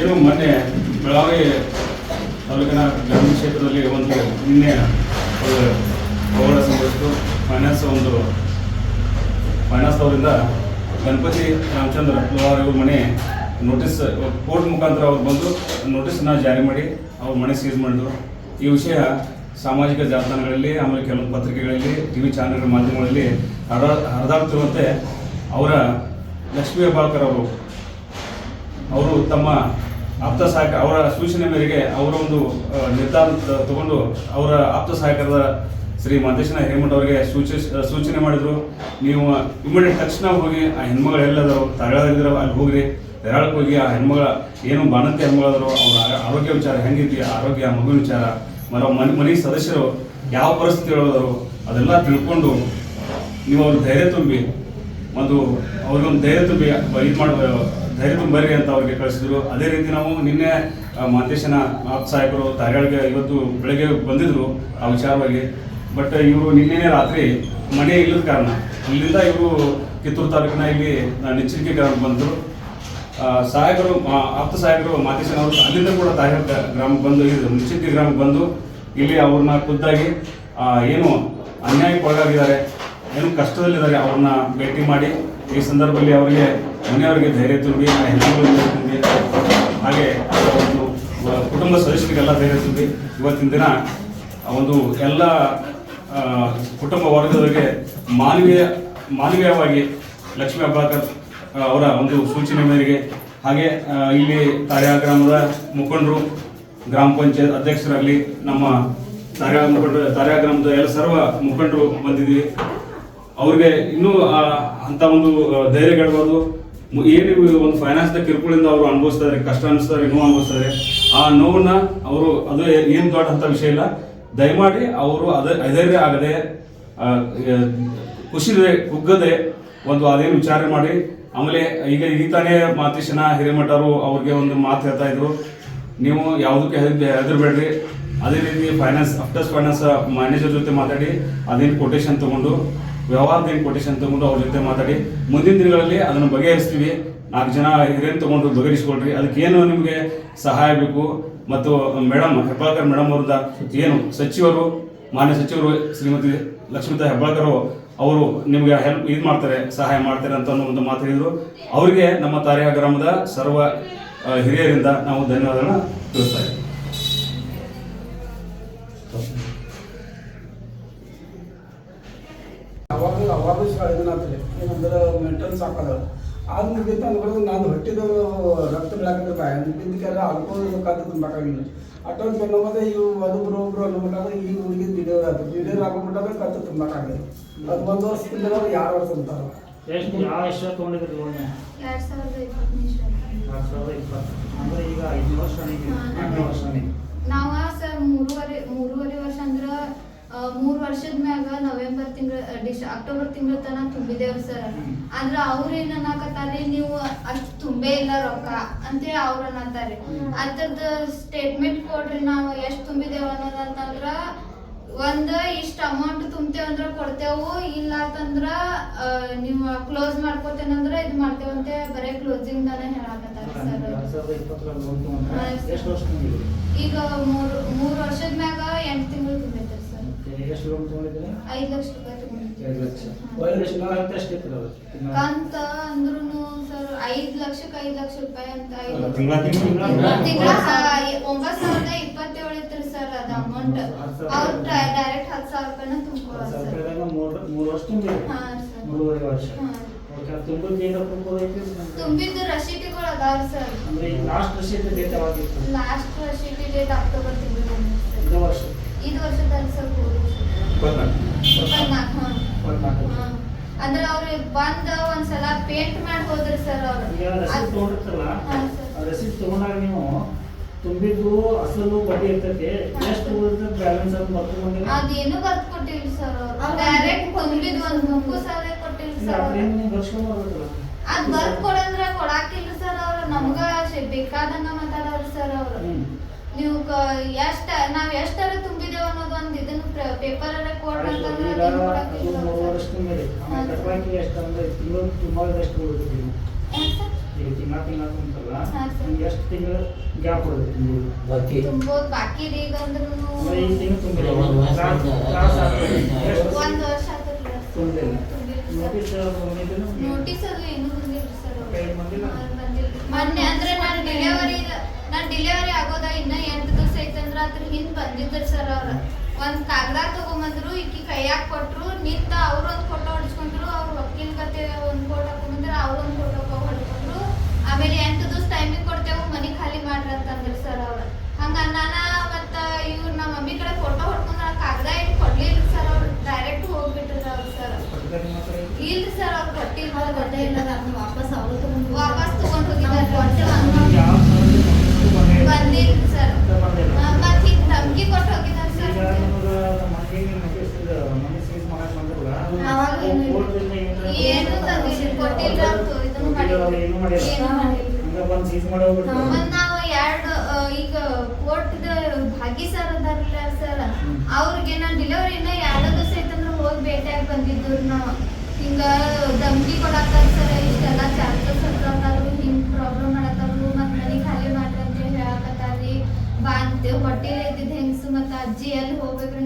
ಏನು ಮೊನ್ನೆ ಬೆಳಗಾವಿ ತಾಲೂಕಿನ ಗ್ರಾಮೀಣ ಕ್ಷೇತ್ರದಲ್ಲಿ ಒಂದು ನಿನ್ನೆ ಅವಘಡ ಸಂಭವಿಸಿತು. ಫೈನಾನ್ಸ್ ಒಂದು ಫೈನಾನ್ಸ್ ಅವರಿಂದ ಗಣಪತಿ ರಾಮಚಂದ್ರ ಅವರ ಅವ್ರ ಮನೆ ನೋಟಿಸ್ ಕೋರ್ಟ್ ಮುಖಾಂತರ ಅವ್ರು ಬಂದು ನೋಟಿಸ್ನ ಜಾರಿ ಮಾಡಿ ಅವ್ರ ಮನೆ ಸೀಸ್ ಮಾಡಿದ್ರು. ಈ ವಿಷಯ ಸಾಮಾಜಿಕ ಜಾಲತಾಣಗಳಲ್ಲಿ, ಆಮೇಲೆ ಕೆಲವು ಪತ್ರಿಕೆಗಳಲ್ಲಿ ಟಿ ವಿ ಚಾನೆಲ್ಗಳ ಮಾಧ್ಯಮಗಳಲ್ಲಿ ಹರ ಹರಿದಾಡ್ತಿರುವಂತೆ ಅವರ ಲಕ್ಷ್ಮೀ ಹೆಬ್ಬಾಳ್ಕರ್ ಅವರು ಅವರು ತಮ್ಮ ಆಪ್ತ ಸಹಾಯಕ ಅವರ ಸೂಚನೆ ಮೇರೆಗೆ ಅವರ ಒಂದು ನಿರ್ಧಾರ ತಗೊಂಡು ಅವರ ಆಪ್ತ ಸಹಕಾರದ ಶ್ರೀ ಮಾದೇಶನ ಹಿರೇಮಠ ಅವರಿಗೆ ಸೂಚಿ, ಸೂಚನೆ ಮಾಡಿದ್ರು. ನೀವು ಇಮಿಡಿಯೇಟ್ ತಕ್ಷಣ ಹೋಗಿ ಆ ಹೆಣ್ಮಗಳು ಎಲ್ಲದರು ತಗಳದಿರೋ ಅಲ್ಲಿ ಹೋಗ್ರಿ. ತೆರಳಕ್ಕೆ ಹೋಗಿ ಆ ಹೆಣ್ಮಗಳ ಏನು ಬಾಣಂತಿ ಹೆಣ್ಮಗಳಾದರು ಅವ್ರ ಆರೋಗ್ಯ ವಿಚಾರ ಹೆಂಗಿದ್ವಿ ಆರೋಗ್ಯ ಮಗುವಿನ ವಿಚಾರ, ಮರ, ಮನೆ ಮನೆ ಸದಸ್ಯರು ಯಾವ ಪರಿಸ್ಥಿತಿ ಹೇಳೋದರು ಅದೆಲ್ಲ ತಿಳ್ಕೊಂಡು ನೀವು ಅವ್ರ ಧೈರ್ಯ ತುಂಬಿ, ಒಂದು ಅವ್ರಿಗೊಂದು ಧೈರ್ಯ ತುಂಬಿ ಇದು ಮಾಡ ಧೈರ್ಯ ಬರ್ರಿ ಅಂತ ಅವ್ರಿಗೆ ಕಳಿಸಿದ್ರು. ಅದೇ ರೀತಿ ನಾವು ನಿನ್ನೆ ಮಾತೇಶನ ಆಪ್ ಸಾಹೇಬರು ತಾರ್ಯಾಳಿಗೆ ಇವತ್ತು ಬೆಳಗ್ಗೆ ಬಂದಿದ್ರು ಆ ವಿಚಾರವಾಗಿ. ಬಟ್ ಇವರು ನಿನ್ನೆ ರಾತ್ರಿ ಮನೆ ಇಲ್ಲದ ಕಾರಣ, ಇಲ್ಲಿಂದ ಇವರು ಕಿತ್ತೂರು ತಾಲೂಕಿನ ಇಲ್ಲಿ ನೆಚ್ಚರಿಕೆ ಗ್ರಾಮಕ್ಕೆ ಬಂದರು. ಸಹಾಯಕರು ಆಪ್ತ ಸಹಾಯಕರು ಮಾತೇಶನ್ ಅವರು ಅಲ್ಲಿಂದ ಕೂಡ ತಾಯ ಗ್ರಾಮಕ್ಕೆ ಬಂದು, ಇದು ನಿಶ್ಚಿತಿ ಗ್ರಾಮಕ್ಕೆ ಬಂದು ಇಲ್ಲಿ ಅವ್ರನ್ನ ಖುದ್ದಾಗಿ ಏನು ಅನ್ಯಾಯಕ್ಕೆ ಒಳಗಾಗಿದ್ದಾರೆ ಏನು ಕಷ್ಟದಲ್ಲಿದ್ದಾರೆ ಅವ್ರನ್ನ ಭೇಟಿ ಮಾಡಿ ಈ ಸಂದರ್ಭದಲ್ಲಿ ಅವರಿಗೆ ಮನೆಯವರಿಗೆ ಧೈರ್ಯ ತುಂಬಿ ಹೆಣ್ಣುಗಳಿಗೆ ಧೈರ್ಯ ತುಂಬಿ, ಹಾಗೆ ಒಂದು ಕುಟುಂಬ ಸದಸ್ಯರಿಗೆಲ್ಲ ಧೈರ್ಯ ತುಂಬಿ ಇವತ್ತಿನ ದಿನ ಒಂದು ಎಲ್ಲ ಕುಟುಂಬ ವರ್ಗದವರಿಗೆ ಮಾನವೀಯ, ಮಾನವೀಯವಾಗಿ ಲಕ್ಷ್ಮೀ ಅಬ್ಬಾಕರ್ ಅವರ ಒಂದು ಸೂಚನೆ ಮೇರೆಗೆ ಹಾಗೆ ಇಲ್ಲಿ ತಾರ್ಯಾ ಗ್ರಾಮದ ಮುಖಂಡರು, ಗ್ರಾಮ ಪಂಚಾಯತ್ ಅಧ್ಯಕ್ಷರಾಗಲಿ ನಮ್ಮ ತಾರ್ಯಾ ಮುಖಂಡ ತಾರ್ಯಾ ಗ್ರಾಮದ ಎಲ್ಲ ಸರ್ವ ಮುಖಂಡರು ಬಂದಿದ್ವಿ ಅವ್ರಿಗೆ ಇನ್ನೂ ಅಂತ ಒಂದು ಧೈರ್ಯ ಗೆಡಬಹುದು ಏನು ಒಂದು ಫೈನಾನ್ಸ್ ಕಿರುಕುಳಿಂದ ಅವರು ಅನುಭವಿಸ್ತಾರೆ ಕಷ್ಟ ಅನಿಸ್ತಾರೆ ನೋವು ಅನುಭವಿಸ್ತಾರೆ ಆ ನೋವನ್ನ ಅವರು, ಅದು ಏನು ದೊಡ್ಡ ಅಂತ ವಿಷಯ ಇಲ್ಲ. ದಯಮಾಡಿ ಅವರು ಅದೇ, ಅಧೈರ್ಯ ಆಗದೆ ಖುಷಿ ಕುಗ್ಗದೆ ಒಂದು ಅದೇನು ವಿಚಾರ ಮಾಡಿ. ಆಮೇಲೆ ಈಗ ಈ ತಾನೇ ಮಾತೀಶನ ಹಿರೇಮಠರು ಅವರು ಅವ್ರಿಗೆ ಒಂದು ಮಾತು ಹೇಳ್ತಾ ಇದ್ರು. ನೀವು ಯಾವುದಕ್ಕೆ ಹೆದರ್ಬೇಡ್ರಿ. ಅದೇ ರೀತಿ ಫೈನಾನ್ಸ್ ಅಫ್ಟರ್ಸ್ ಫೈನಾನ್ಸ್ ಮ್ಯಾನೇಜರ್ ಜೊತೆ ಮಾತಾಡಿ, ಅದೇನು ಕೊಟೇಶನ್ ತಗೊಂಡು. ವ್ಯವಹಾರದ ಏನು ಕೊಟೇಶನ್ ತಗೊಂಡು ಅವ್ರ ಜೊತೆ ಮಾತಾಡಿ. ಮುಂದಿನ ದಿನಗಳಲ್ಲಿ ಅದನ್ನು ಬಗೆಹರಿಸ್ತೀವಿ. ನಾಲ್ಕು ಜನ ಹಿರಿಯನ್ ತಗೊಂಡು ಬಗೆಹರಿಸ್ಕೊಳ್ರಿ. ಅದಕ್ಕೆ ಏನು ನಿಮಗೆ ಸಹಾಯ ಬೇಕು? ಮತ್ತು ಮೇಡಮ್ ಹೆಬ್ಬಾಳ್ಕರ್ ಮೇಡಮ್ ಅವ್ರದ ಏನು ಸಚಿವರು, ಮಾನ್ಯ ಸಚಿವರು ಶ್ರೀಮತಿ ಲಕ್ಷ್ಮೀತಾ ಹೆಬ್ಬಾಳ್ಕರ್ ಅವರು ನಿಮಗೆ ಹೆಲ್ಪ್ ಇದು ಮಾಡ್ತಾರೆ, ಸಹಾಯ ಮಾಡ್ತಾರೆ ಅಂತ ಒಂದು ಮಾತು ಹೇಳಿದ್ರು. ಅವರಿಗೆ ನಮ್ಮ ತಾರೆಯ ಗ್ರಾಮದ ಸರ್ವ ಹಿರಿಯರಿಂದ ನಾವು ಧನ್ಯವಾದಗಳನ್ನ ತಿಳಿಸ್ತಾ ಇದ್ದೀವಿ. ಅವಾಗ ಅವಾಗ ಇದನ್ನಾತ್ರಿ ಏನಂದ್ರೆ ಮೆಂಟಲ್ ಸಾಕದ ಅದು ಮುಗಿತ ಅನ್ಕೊಂಡು ನಾನು ಹೊಟ್ಟಿದ ರಕ್ತ ಬೆಳಕಿದ್ರೆ ಬಾಯ ಬಿದ್ದಕ್ಕೆಲ್ಲ ಅಳ್ಕೊಂಡು ಕಾತು ತುಂಬಕ್ಕಾಗಿಲ್ಲ ಅಟೊಂದು ಬೆನ್ನೋದೆ ಇವು ಒಬ್ಬರು ಒಬ್ರು ಅನ್ಬೇಕಾದ್ರೆ ಈ ಹುಡುಗಿ ವಿಡಿಯೋ ಆಯ್ತು ವಿಡಿಯೋ ಹಾಕೊಂಡ್ಬಿಟ್ಟಾಗ ಕತ್ತು ತುಂಬಕ್ಕಾಗಿಲ್ಲ ಅದು ಒಂದು ವರ್ಷದಿಂದ ಎರಡು ವರ್ಷ ಅಂತಾರ ಎಷ್ಟು ಯಾವ ಎಷ್ಟು ತೊಗೊಂಡಿದ್ರು ಲೋನ್? ಎರಡ್ ಸಾವಿರದ ಇಪ್ಪತ್ತು ಅಂದ್ರೆ ಈಗ ಐದು ವರ್ಷ ವರ್ಷ ನಾವ ಸರ್ ಮೂರುವರೆ ಮೂರುವರೆ ವರ್ಷ ಮೂರ್ ವರ್ಷದ ಮ್ಯಾಗ ನವೆಂಬರ್ ತಿಂಗಳ ಡಿಸ್ ಅಕ್ಟೋಬರ್ ತಿಂಗಳ ತನ ತುಂಬಿದೇವ್ರಿ ಸರ್ ಆದ್ರ ಅವ್ರ ಏನ್ ಅನ್ನಕತ್ತಾರಿ ನೀವು ಅಷ್ಟ್ ತುಂಬೇ ಇಲ್ಲ ರೊಕ್ಕ ಅಂತೇಳಿ ಅವ್ರ ಅನ್ನತಾರಿ ಅದ್ರದ್ ಸ್ಟೇಟ್ಮೆಂಟ್ ಕೊಡ್ರಿ ನಾವು ಎಷ್ಟ್ ತುಂಬಿದೇವ್ ಅನ್ನೋದಂತಂದ್ರ ಒಂದ್ ಇಷ್ಟ ಅಮೌಂಟ್ ತುಂಬ್ತೇವ್ ಅಂದ್ರ ಕೊಡ್ತೇವು ಇಲ್ಲ ಅಂತಂದ್ರ ನೀವು ಕ್ಲೋಸ್ ಮಾಡ್ಕೋತೇನಂದ್ರ ಇದ್ ಮಾಡ್ತೇವಂತೆ ಬರೇ ಕ್ಲೋಸಿಂಗ್ ದನ ಹೇಳಾಕತ್ತಾರ ಸರ್ ಈಗ ಮೂರು ಮೂರ್ ವರ್ಷದ ಮ್ಯಾಗ ಎಂಟು ತಿಂಗಳು ತುಂಬೈತೆ ಎಷ್ಟು ಲೋನ್ ತೊಗೊಂಡಿದ್ರಿ ಐದು ಲಕ್ಷ ರೂಪಾಯಿ ತಗೊಂಡಿದ್ದೆ ಐದು ಲಕ್ಷ ಹಾ. ಒಳ್ಳೆ ಎಷ್ಟು ಕಂತ ಎಷ್ಟು ಇತ್ತು ಅದು ತಿಂಗಳ? ಕಂತ ಅಂದ್ರೂ ಸರ್ ಐದ್ ಲಕ್ಷಕ್ಕೆ ಐದ್ ಲಕ್ಷ ರೂಪಾಯಿ ಅಂತ ಐದು ಲಕ್ಷ. ತಿಂಗಳ ತಿಂಗಳ ತಿಂಗಳ ಒಂಬತ್ತು ಸಾವಿರದ ಇಪ್ಪತ್ತೇಳು ಇತ್ತು ಸರ್ ಅದ ಅಮೌಂಟ್ ಅವ್ರು ಡೈರೆಕ್ಟ್ ಹತ್ತು ಸಾವಿರ ರೂಪಾಯಿನ ತುಂಬ್ಕೊಳ್ಳೋದು ಸರ್ ಸರ್ಕಾರದಾಗ ಮೂರು ಮೂರು ವರ್ಷ ತುಂಬಿದ್ರಿ ಹಾ ಸರ್ ಮೂರುವರೆ ವರ್ಷ ಹಾ. ಓಕೆ ಅದು ತುಂಬಿದ್ದು ಏನು ತುಂಬೋದು ಐತಿ ತುಂಬಿದ್ದು ರಶೀಟಿಗಳು ಅದಾವ ಸರ್ ಅಂದ್ರೆ ಈಗ ಲಾಸ್ಟ್ ರಸೀದ್ ಡೇಟ್ ಯಾವಾಗಿತ್ತು ಲಾಸ್ಟ್ ರಶೀಟಿ ಡೇಟ್ ಅಕ್ಟೋಬರ್ ತಿಂಗಳು ಇದು ವರ್ಷ ಇದು ವರ್ಷದಲ್ಲಿ ಸರ್ ಅಂದ್ರೆ ಅವ್ರು ಬಂದ ಒಂದ್ಸಲ ಪೇಂಟ್ ಮಾಡಿ ಹೋದ್ರಿ ಸರ್ ಅವ್ರು. ರಸೀದ್ ತೊಗೊಂಡಾಗ ನೀವು ತುಂಬಿದ್ದು ಅಸಲು ಬಡ್ಡಿ ಇರ್ತೈತಿ ಎಷ್ಟು ಉಳಿದ ಬ್ಯಾಲೆನ್ಸ್ ಅಂತ ಬರ್ಕೊಂಡಿಲ್ಲ ಅದೇನು ಬರ್ದು ಕೊಟ್ಟಿಲ್ಲ ಸರ್ ಅವ್ರು ಡೈರೆಕ್ಟ್ ತುಂಬಿದ್ದು ಒಂದು ಮುಕ್ಕು ಸಾಲ ಕೊಟ್ಟಿಲ್ಲ ಸರ್ ಅದೇನ್ ನೀವು ಬರ್ಸ್ಕೊಂಡು ಬರ್ಬೇಕಲ್ಲ? ಅದ್ ಬರ್ದು ಕೊಡಂದ್ರ ಕೊಡಾಕಿಲ್ಲ ಸರ್ ಅವ್ರು. ನಮ್ಗ ಬೇಕಾದಂಗ ಮಾತಾಡೋರು ಸರ್ ಅವ್ರು. ನೀವು ಎಷ್ಟ ನಾವ್ ಎಷ್ಟರ ತುಂಬಿದೇವ ಅನ್ನೋದು ಒಂದ್ ಇದನ್ನ ಪೇಪರ್ ಅಲ್ಲ ಕೊಡ್ರಿ ಅಂತಂದ್ರೆ ಮೂರು. ಎಷ್ಟು ಅಂದ್ರೆ ತಿಂಗಳು ತುಂಬಾಗ ಎಷ್ಟು ಈಗ ತಿಂಗಳ ತಿಂಗಳ ಎಷ್ಟು ತಿಂಗಳು ಗ್ಯಾಪ್ ಬಾಕಿ. ತುಂಬೋದ್ ಬಾಕಿ ರೀ ಈಗ ಅಂದ್ರೂ ಈ ತಿಂಗಳು ತುಂಬಿಲ್ಲ ಒಂದು ವರ್ಷ ತುಂಬಿಲ್ಲ. ನೋಟಿಸ್? ನೋಟಿಸ್ ಅದು ಏನು ಬಂದಿಲ್ಲ ಸರ್. ಕೈ ಬಂದಿಲ್ಲ? ಮೊನ್ನೆ ಅಂದ್ರೆ ನಾನು ಡಿಲಿವರಿ ಡಿಲಿವರಿ ಆಗೋದ ಇನ್ನ ಎಂಟು ದಿವಸ ಐತಂದ್ರ ಅದ್ರ ಹಿಂದ್ ಬಂದಿದ್ರ ಸರ್ ಅವ್ರ. ಒಂದ್ ಕಾಗದ ತಗೊಂಬಂದ್ರು ಈಕಿ ಕೈಯಾಗ ಕೊಟ್ರು ನಿಂತ ಅವ್ರ ಒಂದ್ ಫೋಟೋ ಹೊಡ್ಸ್ಕೊಂಡ್ರು ಅವ್ರ ವಕೀಲ್ ಕತೆ ಒಂದ್ ಫೋಟೋ ತಗೊಂಬಂದ್ರ ಅವ್ರ ಒಂದ್ ಫೋಟೋ ಹೊಡ್ಕೊಂಡ್ರು. ಆಮೇಲೆ ಎಂಟು ದಿವಸ ಟೈಮಿಂಗ್ ಕೊಡ್ತೇವು ಮನಿ ಖಾಲಿ ಮಾಡ್ರಿ ಅಂತಂದ್ರು ಸರ್ ಅವ್ರ. ಹಂಗ ನಾನ ಮತ್ತ ಇವ್ರ ನಮ್ಮ ಮಮ್ಮಿ ಕಡೆ ಫೋಟೋ ಹೊಡ್ಕೊಂಡ್ರ ಕಾಗದ ಇಲ್ಲಿ ಕೊಡ್ಲಿಲ್ಲ ಸರ್ ಅವ್ರು. ಡೈರೆಕ್ಟ್ ಹೋಗ್ಬಿಟ್ರ ಅವ್ರು ಸರ್ ಇಲ್ಲ? ಇಲ್ರಿ ಸರ್ ಅವ್ರು ಕೊಟ್ಟಿಲ್ಲ. ಗೊತ್ತೇ ಇಲ್ಲ ವಾಪಸ್ ಅವ್ರು ತಗೊಂಡು ವಾಪಸ್ ತಗೊಂಡ್ ಹೋಗಿದ್ದಾರೆ ಯಾವ ಥರದ್ದು notice ಬಂದಿಲ್ಲ? ಬಂದಿಲ್ಲ ಸರ್ ಅಂತ ಬಂದಿಲ್ಲ. ಮತ್ ಹಿಂಗ್ ಧಮ್ಕಿ ಕೊಟ್ಟು ಹೋಗಿದ್ದಾರೆ ಈಗ ಸರ್ ನಮಗ ನಮ್ಮ ಮನೆಗೆ notice ಇದು ಮನೆ ಸೀಸ್ ಮಾಡಕ್ ಬಂದ್ರಲ್ಲ, ಅವಾಗ ಏನು ಇಲ್ಲ. ಕೋರ್ಟ್ದಿಂದ ಏನಾರ ಏನು ತಂದಿಲ್ಲ ಕೊಟ್ಟಿಲ್ಲ ಅಂತ ಅವ್ರು ಏನು ಮಾಡಿಲ್ಲ. ಏನು ಮಾಡಿಲ್ಲ. ಹಂಗ ಬಂದ್ ಸೀಸ್ ಮಾಡಿ ಮತ್ ನಾವು ಎರಡು ಈಗ ಕೋರ್ಟ್ ಭಾಗ್ಯ ಸರ್ ಅದಾರಲ್ಲ ಸರ್ ಅವ್ರಿಗೆ ನಾ ಡೆಲಿವರಿ ಇನ್ನ ಎರಡು ದಿವಸ ಐತಂದ್ರೆ ಹೋಗಿ ಭೇಟಿಯಾಗಿ ಬಂದಿದ್ದು ನಾವು. ಹಿಂಗ ಧಮ್ಕಿ ಕೊಡತ್ತಾರ ಸರ್ ಇಷ್ಟೆಲ್ಲ ಚಾರ್ಜಸ್ ಹತ್ತಾರು ಹಿಂಗ್ ಪ್ರಾಬ್ಲಮ್ ಮಾಡತ್ತಾರು ಮತ್ ಮನಿ ಖಾಲಿ ಮಾಡ್ರಿ ಅಂತ ಹೇಳಿ ಹೇಳಕತ್ತಾರ್ರಿ. ಬಾ ಅಂತೇವ್ ಹೊಟ್ಟೆಲಿ ಇದ್ದಿದ್ ಹೆಂಗ್ಸು ಮತ್ತ ಅಜ್ಜಿ ಎಲ್ಲಿ ಹೋಗ್ಬೇಕ್ರಿ